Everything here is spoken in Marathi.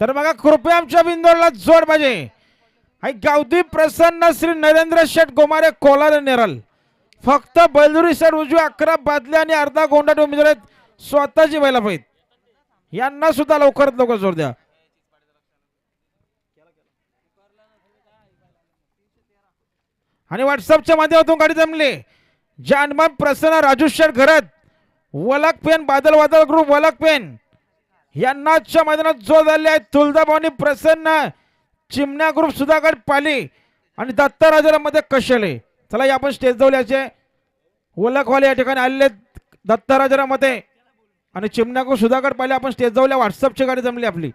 तर बघा कृपया आमच्या बिंदोरला जोड पाहिजे हाय प्रसन्न श्री नरेंद्र शेठ गोमारे कोलारे नेरल. फक्त बैलदुरी सर उजवी अकरा बादल्या आणि अर्धा गोंडा उमेदवार आहेत. स्वतःची व्हायला पाहिजे यांना सुद्धा लवकरात लवकर जोड द्या. आणि व्हॉट्सअपच्या माध्यमातून गाडी जमली. जानमान प्रसन्न राजू शेठ घरात. वलक पेन बादल वादळ ग्रुप वलक पेन. यांनाच्या मैदानात जो झाले आहे. तुळजाभवानी प्रसन्न. चिमण्या ग्रुप सुधागड पाली आणि दत्तराजामध्ये कशाले? चला या आपण स्टेज जवळ याचे या ठिकाणी आलेले दत्तराजामध्ये आणि चिमण्या ग्रुप सुधागड पाली आपण स्टेज जवळ व्हॉट्सअपची गाडी जमली आपली.